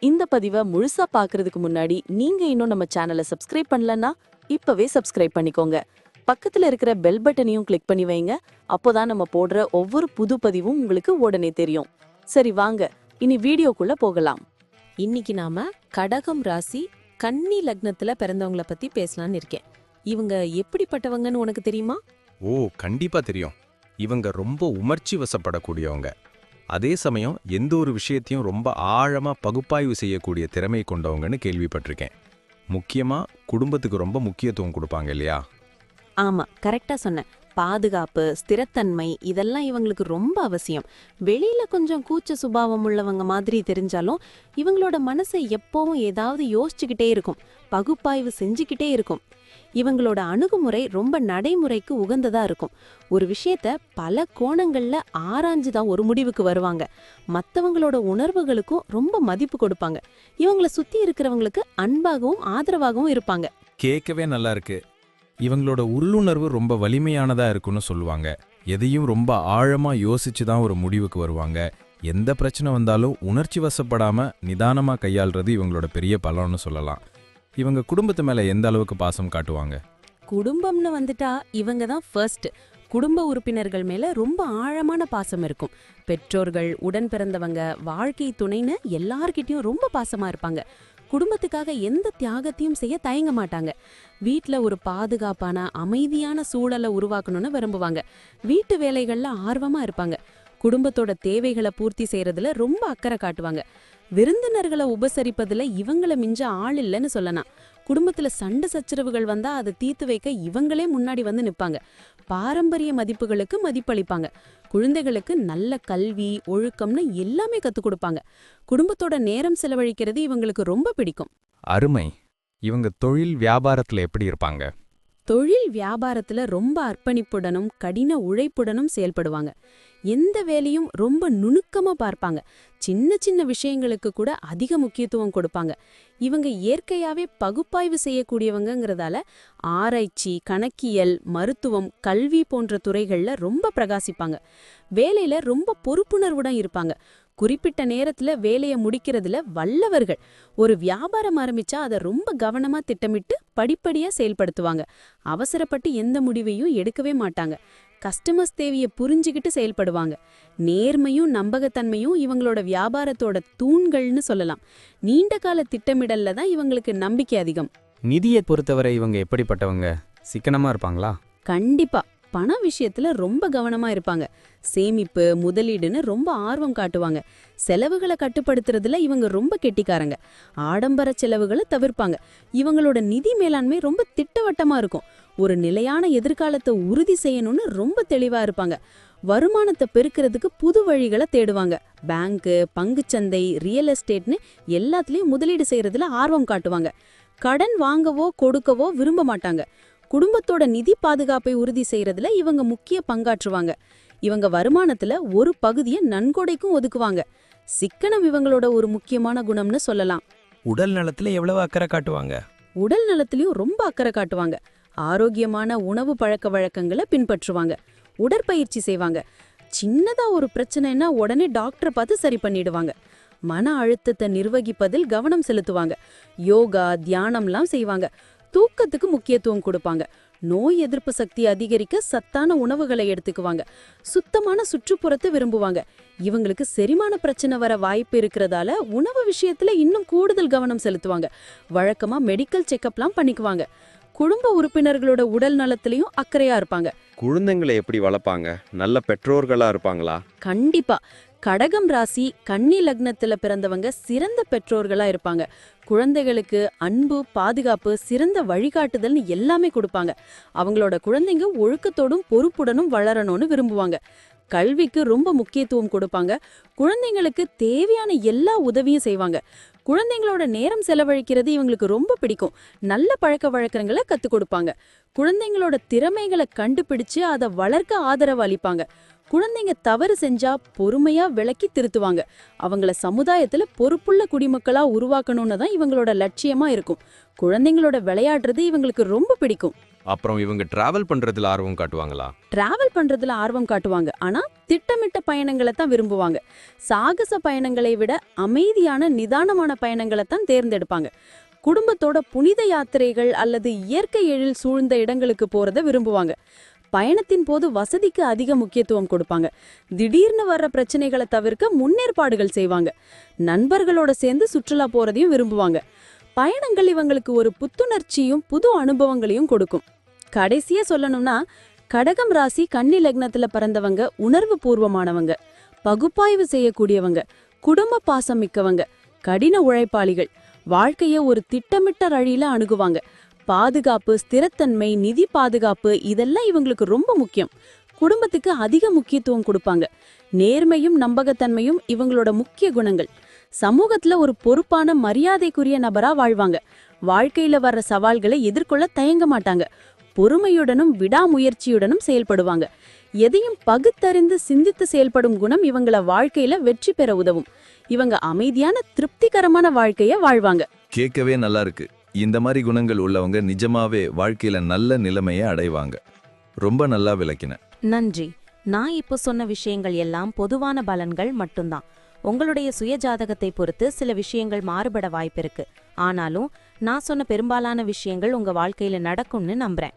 இந்த பதிவை முழுசா பார்க்கறதுக்கு முன்னாடி நீங்க இன்னும் நம்ம சேனலை சப்ஸ்கிரைப் பண்ணலன்னா இப்பவே சப்ஸ்கிரைப் பண்ணிக்கோங்க. பக்கத்துல இருக்கிற பெல் பட்டனையும் கிளிக் பண்ணி வைங்க. அப்போதான் நம்ம போடுற ஒவ்வொரு புது பதிவும் உங்களுக்கு உடனே தெரியும். சரி வாங்க. இனி வீடியோக்குள்ள போகலாம். இன்னைக்கு நாம கடகம் ராசி கன்னி லக்னத்துல பிறந்தவங்கள பத்தி பேசலாம்னு இருக்கேன். இவங்க எப்படிப்பட்டவங்கன்னு உனக்கு தெரியுமா? ஓ கண்டிப்பா தெரியும். இவங்க ரொம்ப உணர்ச்சி வசப்படக்கூடியவங்க. அதே சமயம் எந்த ஒரு விஷயத்தையும் ரொம்ப ஆழமா பகுப்பாய்வு செய்யக்கூடிய திறமை கொண்டவங்கன்னு கேள்விப்பட்டிருக்கேன். முக்கியமா குடும்பத்துக்கு ரொம்ப முக்கியத்துவம் கொடுப்பாங்க இல்லையா? ஆமா கரெக்டா சொன்னேன். பாதுகாப்பு ஸ்திரத்தன்மை இதெல்லாம் இவங்களுக்கு ரொம்ப அவசியம். வெளியில கொஞ்சம் கூச்ச சுபாவம் உள்ளவங்க மாதிரி தெரிஞ்சாலும் இவங்களோட மனசை எப்பவும் ஏதாவது யோசிச்சுக்கிட்டே இருக்கும். பகுப்பாய்வு செஞ்சுக்கிட்டே இருக்கும். இவங்களோட அணுகுமுறை ரொம்ப நடைமுறைக்கு உகந்ததா இருக்கும். ஒரு விஷயத்த பல கோணங்கள்ல ஆராய்ஞ்சு தான் ஒரு முடிவுக்கு வருவாங்க. மத்தவங்களோட உணர்வுகளுக்கும் ரொம்ப மதிப்பு கொடுப்பாங்க. இவங்கள சுத்தி இருக்கிறவங்களுக்கு அன்பாகவும் ஆதரவாகவும் இருப்பாங்க. கேட்கவே நல்லா இருக்கு. இவங்களோட உள்ளுணர்வு ரொம்ப வலிமையானதா இருக்குன்னு சொல்லுவாங்க. எதையும் ரொம்ப ஆழமா யோசிச்சு தான் ஒரு முடிவுக்கு வருவாங்க. எந்த பிரச்சனை வந்தாலும் உணர்ச்சி வசப்படாம நிதானமா கையாள்றது இவங்களோட பெரிய பலம்னு சொல்லலாம். இவங்க குடும்பத்து மேல எந்த அளவுக்கு பாசம் காட்டுவாங்க? குடும்பம்னு வந்துட்டா இவங்க தான் ஃபர்ஸ்ட் குடும்ப உறுப்பினர்கள் மேல ரொம்ப ஆழமான பாசம் இருக்கும். பெற்றோர்கள் உடன் பிறந்தவங்க வாழ்க்கை துணைன்னு எல்லார்கிட்டயும் ரொம்ப பாசமா இருப்பாங்க. குடும்பத்துக்காக எந்த தியாகத்தையும் செய்ய தயங்க மாட்டாங்க. வீட்ல ஒரு பாதுகாப்பான அமைதியான சூழலை உருவாக்கணும்னு விரும்புவாங்க. வீட்டு வேலைகள்ல ஆர்வமா இருப்பாங்க. குடும்பத்தோட தேவைகளை பூர்த்தி செய்யறதுல ரொம்ப அக்கறை காட்டுவாங்க. விருந்தினர்களை உபசரிப்பதுல இவங்கள மிஞ்ச ஆள் இல்லைன்னு சொல்லலாம். குடும்பத்துல சண்டை சச்சரவுகள் வந்தா அதை தீர்த்து வைக்க இவங்களே முன்னாடி வந்து நிற்பாங்க பாரம்பரிய மதிப்புகளுக்கு மதிப்பளிப்பாங்க. குழந்தைகளுக்கு நல்ல கல்வி ஒழுக்கம்னு எல்லாமே கத்துக் கொடுப்பாங்க. குடும்பத்தோட நேரம் செலவழிக்கிறது இவங்களுக்கு ரொம்ப பிடிக்கும். அருமை. இவங்க தொழில் வியாபாரத்துல எப்படி இருப்பாங்க? தொழில் வியாபாரத்துல ரொம்ப அர்ப்பணிப்புடனும் கடின உழைப்புடனும் செயல்படுவாங்க. எந்த வேலையும் ரொம்ப நுணுக்கமா பார்ப்பாங்க. சின்ன சின்ன விஷயங்களுக்கு கூட அதிக முக்கியத்துவம் கொடுப்பாங்க. இவங்க இயற்கையாவே பகுப்பாய்வு செய்யக்கூடியவங்கங்கிறதால ஆராய்ச்சி கணக்கியல் மருத்துவம் கல்வி போன்ற துறைகள்ல ரொம்ப பிரகாசிப்பாங்க. வேலையில ரொம்ப பொறுப்புணர்வுடன் இருப்பாங்க. குறிப்பிட்ட நேரத்துல வேலையை முடிக்கிறதுல வல்லவர்கள். ஒரு வியாபாரம் ஆரம்பிச்சா அதை ரொம்ப கவனமா திட்டமிட்டு படிப்படியா செயல்படுத்துவாங்க. அவசரப்பட்டு எந்த முடிவையும் எடுக்கவே மாட்டாங்க. கஸ்டமர்ஸ் தேவையை புரிஞ்சுக்கிட்டு செயல்படுவாங்க. நேர்மையும் நம்பகத்தன்மையும் இவங்களோட வியாபாரத்தோட தூண்கள்னு சொல்லலாம். நீண்ட கால திட்டமிடல்ல தான் இவங்களுக்கு நம்பிக்கை அதிகம். நிதியை பொறுத்தவரை இவங்க எப்படிப்பட்டவங்க? சிக்கனமா இருப்பாங்களா? கண்டிப்பா. பண விஷயத்துல ரொம்ப கவனமா இருப்பாங்க. சேமிப்பு முதலீடுன்னு ரொம்ப ஆர்வம் காட்டுவாங்க. செலவுகளை கட்டுப்படுத்துறதுல இவங்க ரொம்ப கெட்டிக்காரங்க. ஆடம்பர செலவுகளை தவிர்ப்பாங்க. இவங்களோட நிதி மேலாண்மை ரொம்ப திட்டவட்டமா இருக்கும். ஒரு நிலையான எதிர்காலத்தை உறுதி செய்யணும்னு ரொம்ப தெளிவா இருப்பாங்க. வருமானத்தை பெருக்கிறதுக்கு புது வழிகளை தேடுவாங்க. பேங்க்கு பங்குச்சந்தை ரியல் எஸ்டேட்னு எல்லாத்துலயும் முதலீடு செய்யறதுல ஆர்வம் காட்டுவாங்க. கடன் வாங்கவோ கொடுக்கவோ விரும்ப மாட்டாங்க. குடும்பத்தோட நிதி பாதுகாப்பை உறுதி செய்யறதுல இவங்க முக்கிய பங்காற்றுவாங்க. இவங்க வருமானத்துல ஒரு பகுதியை நன்கொடைக்கும் ஒதுக்குவாங்க. சிக்கனம் இவங்களோட ஒரு முக்கியமான குணம்னு சொல்லலாம். உடல் நலத்துல எவ்வளவு அக்கறை காட்டுவாங்க? உடல் நலத்திலயும் ரொம்ப அக்கறை காட்டுவாங்க. ஆரோக்கியமான உணவு பழக்க வழக்கங்களை பின்பற்றுவாங்க. உடற்பயிற்சி செய்வாங்க. சின்னதா ஒரு பிரச்சனைன்னா உடனே டாக்டரை பார்த்து சரி பண்ணிடுவாங்க. மன அழுத்தத்தை நிர்வகிப்பதில் கவனம் செலுத்துவாங்க. யோகா தியானம்லாம் செய்வாங்க. தூக்கத்துக்கு முக்கியத்துவம் கொடுப்பாங்க. நோய் எதிர்ப்பு சக்தி அதிகரிக்க சத்தான உணவுகளை எடுத்துக்குவாங்க. சுத்தமான சுற்றுப்புறத்தை விரும்புவாங்க. இவங்களுக்கு செரிமான பிரச்சனை வர வாய்ப்பு இருக்கிறதால உணவு விஷயத்துல இன்னும் கூடுதல் கவனம் செலுத்துவாங்க. வழக்கமா மெடிக்கல் செக்கப்லாம் பண்ணிக்குவாங்க. குடும்ப உறுப்பினர்களோட உடல் நலத்திலையும் அக்கறையா இருப்பாங்க. குழந்தைங்களை எப்படி வளர்ப்பாங்க? நல்ல பெற்றோர்களா இருப்பாங்களா? கண்டிப்பா. கடகம் ராசி கன்னி லக்னத்துல பிறந்தவங்க சிறந்த பெற்றோர்களா இருப்பாங்க. குழந்தைகளுக்கு அன்பு பாதுகாப்பு சிறந்த வழிகாட்டுதல்னு எல்லாமே கொடுப்பாங்க. அவங்களோட குழந்தைங்க ஒழுக்கத்தோடும் பொறுப்புடனும் வளரணும்னு விரும்புவாங்க. கல்விக்கு ரொம்ப முக்கியத்துவம் கொடுப்பாங்க. குழந்தைங்களுக்கு தேவையான எல்லா உதவியும் செய்வாங்க. குழந்தைங்களோட நேரம் செலவழிக்கிறது இவங்களுக்கு ரொம்ப பிடிக்கும். நல்ல பழக்க வழக்கங்களை கத்துக் கொடுப்பாங்க. குழந்தைங்களோட திறமைகளை கண்டுபிடிச்சு அதை வளர்க்க ஆதரவு அளிப்பாங்க. குழந்தைங்க தவறு செஞ்சா பொறுமையா விளக்கி திருத்துவாங்க. அவங்கள சமுதாயத்துல பொறுப்புள்ள குடிமக்களா உருவாக்கணும்னு தான் இவங்களோட லட்சியமா இருக்கும். குழந்தைங்களோட விளையாடுறது இவங்களுக்கு ரொம்ப பிடிக்கும். அப்புறம் இவங்க டிராவல் பண்றதுல ஆர்வம் காட்டுவாங்களா? டிராவல் பண்றதுல ஆர்வம் காட்டுவாங்க. ஆனா திட்டமிட்ட பயணங்களை தான் விரும்புவாங்க. சாகச பயணங்களை விட அமைதியான நிதானமான பயணங்களை தான் தேர்ந்தெடுப்பாங்க. குடும்பத்தோட புனித யாத்திரைகள் அல்லது இயற்கை எழில் சூழ்ந்த இடங்களுக்கு போறத விரும்புவாங்க. பயணத்தின் போது வசதிக்கு அதிக முக்கியத்துவம் கொடுப்பாங்க. திடீர்னு வர்ற பிரச்சனைகளை தவிர்க்க முன்னேற்பாடுகள் செய்வாங்க. நண்பர்களோட சேர்ந்து சுற்றுலா போறதையும் விரும்புவாங்க. பயணங்கள் இவங்களுக்கு ஒரு புத்துணர்ச்சியும் புது அனுபவங்களையும் கொடுக்கும். கடைசியா சொல்லணும்னா கடகம் ராசி கன்னி லக்னத்துல பிறந்தவங்க உணர்வு பூர்வமானவங்க பகுப்பாய்வு செய்யக்கூடியவங்க குடும்ப பாசம் மிக்கவங்க கடின உழைப்பாளிகள் வாழ்க்கைய ஒரு திட்டமிட்ட வழியில அணுகுவாங்க. பாதுகாப்பு ஸ்திரத்தன்மை நிதி பாதுகாப்பு இதெல்லாம் இவங்களுக்கு ரொம்ப முக்கியம். குடும்பத்துக்கு அதிக முக்கியத்துவம் கொடுப்பாங்க. நேர்மையும் நம்பகத்தன்மையும் இவங்களோட முக்கிய குணங்கள். சமூகத்துல ஒரு பொறுப்பான மரியாதைக்குரிய நபரா வாழ்வாங்க. வாழ்க்கையில வர்ற சவால்களை எதிர்கொள்ள தயங்க மாட்டாங்க. பொறுமையுடனும் விடாமுயற்சியுடனும் செயல்படுவாங்க. எதையும் பகுத்தறிந்து சிந்தித்து செயல்படும் குணம் இவங்கள வாழ்க்கையில வெற்றி பெற உதவும். இவங்க அமைதியான திருப்திகரமான வாழ்க்கைய வாழ்வாங்க. கேட்கவே நல்லா இருக்கு. இந்த மாதிரி குணங்கள் உள்ளவங்க நிஜமாவே வாழ்க்கையில நல்ல நிலைமையை அடைவாங்க. ரொம்ப நல்லா விளக்கின. நன்றி. நான் இப்போ சொன்ன விஷயங்கள் எல்லாம் பொதுவான பலன்கள் மட்டும்தான். உங்களுடைய சுய ஜாதகத்தை பொறுத்து சில விஷயங்கள் மாறுபட வாய்ப்பிருக்கு ஆனாலும் நான் சொன்ன பெரும்பாலான விஷயங்கள் உங்க வாழ்க்கையில நடக்கும்னு நம்புறேன்.